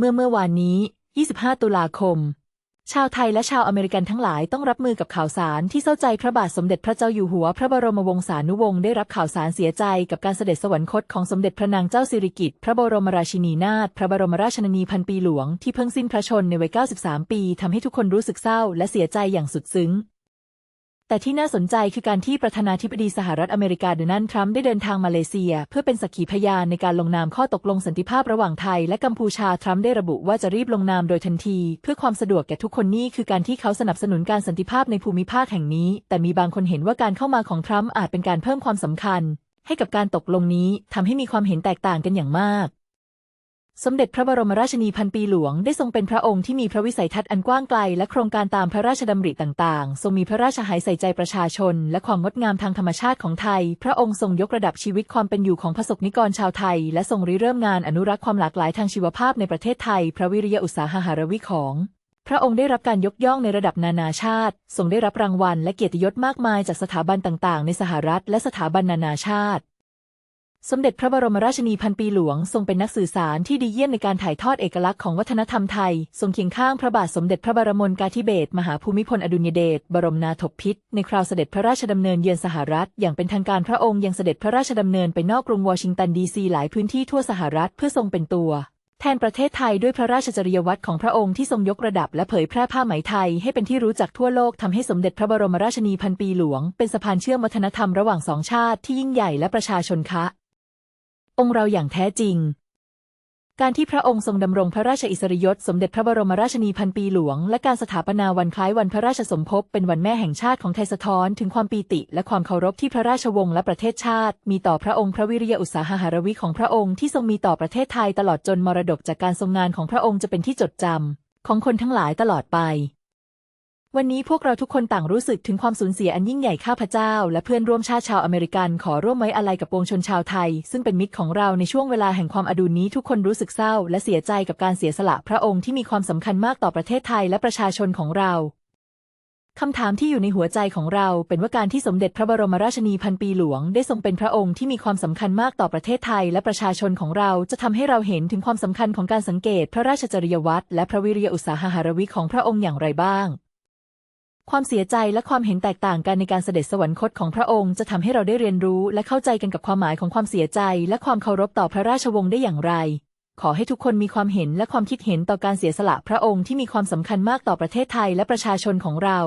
เมื่อเมื่อวานนี้ 25 ตุลาคม ชาวไทยและชาวอเมริกันทั้งหลายต้องรับมือกับข่าวสารที่เศร้าใจพระบาทสมเด็จพระเจ้าอยู่หัว พระบรมวงศานุวงศ์ได้รับข่าวสารเสียใจกับการเสด็จสวรรคตของสมเด็จพระนางเจ้าสิริกิติ์พระบรมราชินีนาถพระบรมราชนนีพันปีหลวงที่เพิ่งสิ้นพระชนในวัย 93 ปีทำให้ทุกคนรู้สึกเศร้าและเสียใจอย่างสุดซึ้ง แต่ที่น่าสนใจคือการที่ประธานาธิบดีสหรัฐอเมริกาโดนัลด์ทรัมป์ได้เดินทางมาเลเซีย เพื่อเป็นสักขีพยานในการลงนามข้อตกลงสันติภาพระหว่างไทย และกัมพูชาทรัมป์ได้ระบุว่าจะรีบลงนามโดยทันที เพื่อความสะดวกแก่ทุกคนนี่คือการที่เขาสนับสนุนการสันติภาพในภูมิภาคแห่งนี้ แต่มีบางคนเห็นว่าการเข้ามาของทรัมป์อาจเป็นการเพิ่มความสำคัญ ให้กับการตกลงนี้ทำให้มีความเห็นแตกต่างกันอย่างมาก สมเด็จพระบรมราชินีพันปีหลวงได้ทรงเป็นพระองค์ที่มีพระวิสัยทัศน์อันกว้างไกล และโครงการตามพระราชดำริต่างๆ ทรงมีพระราชหายใส่ใจประชาชน และความงดงามทางธรรมชาติของไทย พระองค์ทรงยกระดับชีวิตความเป็นอยู่ของประสบนิกรชาวไทย และทรงริเริ่มงานอนุรักษ์ความหลากหลายทางชีวภาพในประเทศไทย พระวิริยะอุตสาหหารวิของ พระองค์ได้รับการยกย่องในระดับนานาชาติ ทรงได้รับรางวัล และเกียรติยศมากมายจากสถาบันต่างๆ ในสหรัฐ และสถาบันนานาชาติ สมเด็จพระบรมราชินีพันปีหลวงทรงเป็นนักสื่อสารที่ดีเยี่ยมในการถ่ายทอดเอกลักษณ์ของวัฒนธรรมไทย ทรงเคียงข้างพระบาทสมเด็จพระบรมกาธิเบศรมหาภูมิพลอดุลยเดชบรมนาถบพิตรในคราวเสด็จพระราชดำเนินเยือนสหรัฐ อย่างเป็นทางการพระองค์ยังเสด็จพระราชดำเนินไปนอกกรุงวอชิงตันดีซีหลายพื้นที่ทั่วสหรัฐเพื่อทรงเป็นตัว แทนประเทศไทยด้วยพระราชจริยวัตรของพระองค์ที่ทรงยกระดับและเผยแพร่ผ้าไหมไทย ให้เป็นที่รู้จักทั่วโลกทำให้สมเด็จพระบรมราชินีพันปีหลวง เป็นสะพานเชื่อมวัฒนธรรมระหว่างสองชาติที่ยิ่งใหญ่และประชาชนคะ องค์เราอย่างแท้จริง การที่พระองค์ทรงดำรงพระราชอิสริยศสมเด็จพระบรมราชินีพันปีหลวง และการสถาปนาวันคล้ายวันพระราชสมภพเป็นวันแม่แห่งชาติของไทยสะท้อนถึงความปีติและความเคารพที่พระราชวงศ์และประเทศชาติ มีต่อพระองค์พระวิริยะอุตสาหหารวิของพระองค์ที่ทรงมีต่อประเทศไทยตลอดจนมรดกจากการทรงงานของพระองค์จะเป็นที่จดจำของคนทั้งหลายตลอดไป วันนี้พวกเราทุกคนต่างรู้สึกถึงความสูญเสียอันยิ่งใหญ่ข้าพเจ้า และเพื่อนร่วมชาติชาวอเมริกันขอร่วมไว้อาลัยกับปวงชนชาวไทย ซึ่งเป็นมิตรของเราในช่วงเวลาแห่งความอดุลนี้ทุกคนรู้สึกเศร้า และเสียใจกับการเสียสละพระองค์ที่มีความสำคัญมากต่อประเทศไทยและประชาชนของเราคำถามที่อยู่ในหัวใจของเราเป็นว่าการที่สมเด็จพระบรมราชินีพันปีหลวง ได้ทรงเป็นพระองค์ที่มีความสำคัญมากต่อประเทศไทยและประชาชนของเราจะทำให้เราเห็นถึงความสำคัญของการสังเกต พระราชจริยวัตรและพระวิริยอุตสาหหารวิของพระองค์อย่างไรบ้าง ความเสียใจและความเห็นแตกต่างกันในการเสด็จสวรรคตของพระองค์จะทำให้เราได้เรียนรู้และเข้าใจกันกับความหมายของความเสียใจ และความเคารพต่อพระราชวงศ์ได้อย่างไร ขอให้ทุกคนมีความเห็นและความคิดเห็นต่อการเสียสละพระองค์ที่มีความสำคัญมากต่อประเทศไทยและประชาชนของเรา